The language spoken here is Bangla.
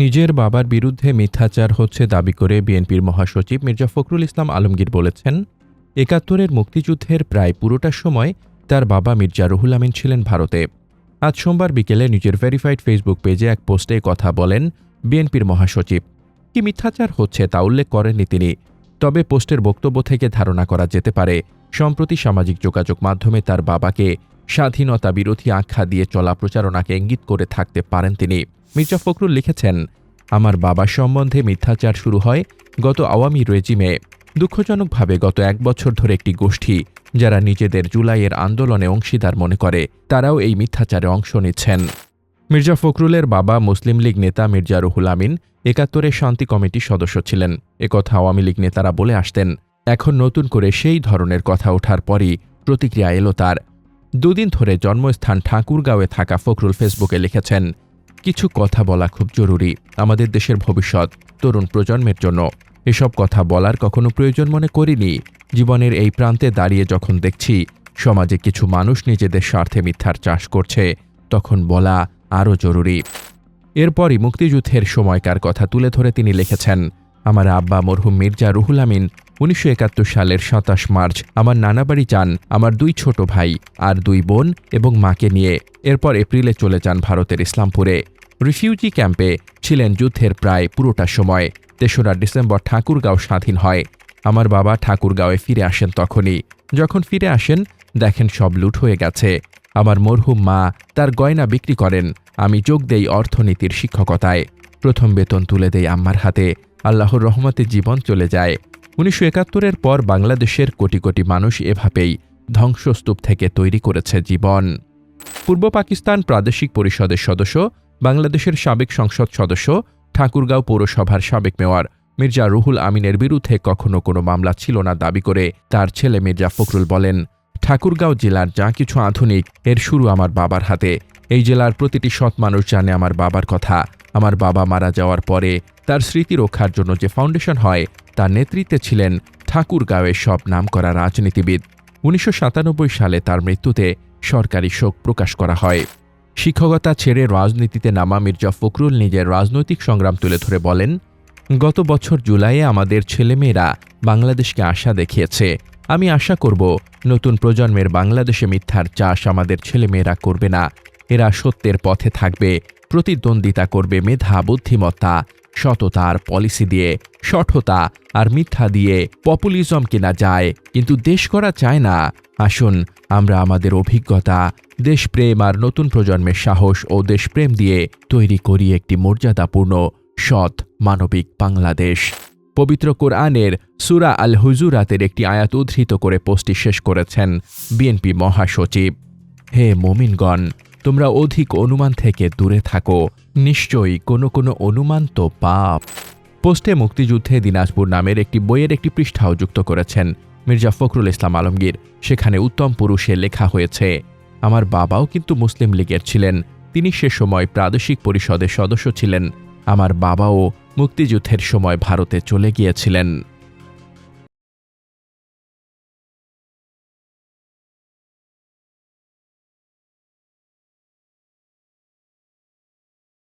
নিজের বাবার বিরুদ্ধে মিথ্যাচার হচ্ছে দাবি করে বিএনপির মহাসচিব মির্জা ফখরুল ইসলাম আলমগীর বলেছেন, একাত্তরের মুক্তিযুদ্ধের প্রায় পুরোটা সময় তার বাবা মির্জা রুহুল আমিন ছিলেন ভারতে। আজ সোমবার বিকেলে নিজের ভেরিফাইড ফেসবুক পেজে এক পোস্টে কথা বলেন বিএনপির মহাসচিব। কি মিথ্যাচার হচ্ছে তা উল্লেখ করেননি তিনি, তবে পোস্টের বক্তব্য থেকে ধারণা করা যেতে পারে, সম্প্রতি সামাজিক যোগাযোগ মাধ্যমে তার বাবাকে স্বাধীনতা বিরোধী আখ্যা দিয়ে চলা প্রচারণাকে ইঙ্গিত করে থাকতে পারেন তিনি। মির্জা ফখরুল লিখেছেন, আমার বাবার সম্বন্ধে মিথ্যাচার শুরু হয় গত আওয়ামী রেজিমে। দুঃখজনকভাবে গত এক বছর ধরে একটি গোষ্ঠী, যারা নিজেদের জুলাইয়ের আন্দোলনে অংশীদার মনে করে, তারাও এই মিথ্যাচারে অংশ নিচ্ছেন। মির্জা ফখরুলের বাবা মুসলিম লীগ নেতা মির্জা রুহুল আমিন একাত্তরের শান্তি কমিটির সদস্য ছিলেন। একথা আওয়ামী লীগ নেতারা বলে আসতেন, এখন নতুন করে সেই ধরনের কথা ওঠার পরই প্রতিক্রিয়া এলো তার। দুদিন ধরে জন্মস্থান ঠাকুরগাঁওয়ে থাকা ফখরুল ফেসবুকে লিখেছেন কিছু কথা বলা খুব জরুরি আমাদের দেশের ভবিষ্যৎ, তরুণ প্রজন্মের জন্য। এসব কথা বলার কখনো প্রয়োজন মনে করিনি। জীবনের এই প্রান্তে দাঁড়িয়ে যখন দেখছি সমাজে কিছু মানুষ নিজেদের স্বার্থে মিথ্যার চাষ করছে, তখন বলা আরও জরুরি। এরপরই মুক্তিযুদ্ধের সময়কার কথা তুলে ধরে তিনি লিখেছেন, আমার আব্বা মরহুম মির্জা রুহুল আমিন উনিশশো একাত্তর সালের সাতাশ মার্চ আমার নানাবাড়ি যান, আমার দুই ছোট ভাই, আর দুই বোন এবং মাকে নিয়ে। এরপর এপ্রিলে চলে যান ভারতের ইসলামপুরে। রিফিউজি ক্যাম্পে ছিলেন যুদ্ধের প্রায় পুরোটা সময়। তেসরা ডিসেম্বর ঠাকুরগাঁও স্বাধীন হয়। আমার বাবা ঠাকুরগাঁওয়ে ফিরে আসেন তখনই। যখন ফিরে আসেন, দেখেন সব লুট হয়ে গেছে। আমার মরহুম মা তার গয়না বিক্রি করেন। আমি যোগ দেই অর্থনীতির শিক্ষকতায়। প্রথম বেতন তুলে দেই আম্মার হাতে। আল্লাহর রহমতে জীবন চলে যায়। উনিশশো একাত্তরের পর বাংলাদেশের কোটি কোটি মানুষ এভাবেই ধ্বংসস্তূপ থেকে তৈরি করেছে জীবন। পূর্ব পাকিস্তান প্রাদেশিক পরিষদের সদস্য বাংলাদেশের সাবেক সংসদ সদস্য, ঠাকুরগাঁও পৌরসভার সাবেক মেয়র। মির্জা রুহুল আমিনের বিরুদ্ধে কখনো কোনো মামলা ছিল না দাবি করে তার ছেলে মির্জা ফখরুল বলেন, ঠাকুরগাঁও জেলার যা কিছু আধুনিক, এর শুরু আমার বাবার হাতে। এই জেলার প্রতিটি সৎ মানুষ জানে আমার বাবার কথা। আমার বাবা মারা যাওয়ার পরে তার স্মৃতি রক্ষার জন্য যে ফাউন্ডেশন হয়, তার নেতৃত্বে ছিলেন ঠাকুরগাঁওয়ের সব নামকরা রাজনীতিবিদ। উনিশশো সাতানব্বই সালে তার মৃত্যুতে সরকারি শোক প্রকাশ করা হয়। শিক্ষকতা ছেড়ে রাজনীতিতে নামা মির্জা ফখরুল নিজের রাজনৈতিক সংগ্রাম তুলে ধরে বলেন, গত বছর জুলাইয়ে আমাদের ছেলেমেয়েরা বাংলাদেশকে আশা দেখিয়েছে। আমি আশা করব নতুন প্রজন্মের বাংলাদেশে মিথ্যার চাষ আমাদের ছেলেমেয়েরা করবে না। এরা সত্যের পথে থাকবে, প্রতিদ্বন্দ্বিতা করবে, মেধা, বুদ্ধিমত্তা সততার পলিসি দিয়ে, সঠতা আর মিথ্যা দিয়ে পপুলিজম কেনা যায়, কিন্তু দেশ করা চায় না। আসুন, আমরা আমাদের অভিজ্ঞতা, দেশপ্রেম আর নতুন প্রজন্মের সাহস ও দেশপ্রেম দিয়ে তৈরি করি একটি মর্যাদাপূর্ণ, সৎ, মানবিক বাংলাদেশ। পবিত্র কোরআনের সুরা আল হুজুরাতের একটি আয়াত উদ্ধৃত করে পোস্টটি শেষ করেছেন বিএনপি মহাসচিব। হে মোমিনগণ তোমরা অধিক অনুমান থেকে দূরে থাকো। নিশ্চয়ই কোনো কোনো অনুমান তো পাপ। পোস্টে মুক্তিযুদ্ধে দিনাজপুর নামের একটি বইয়ের একটি পৃষ্ঠাও যুক্ত করেছেন মির্জা ফখরুল ইসলাম আলমগীর। সেখানে উত্তম পুরুষে লেখা হয়েছে, আমার বাবাও কিন্তু মুসলিম লীগের ছিলেন। তিনি সে সময় প্রাদেশিক পরিষদের সদস্য ছিলেন। আমার বাবাও মুক্তিযুদ্ধের সময় ভারতে চলে গিয়েছিলেন।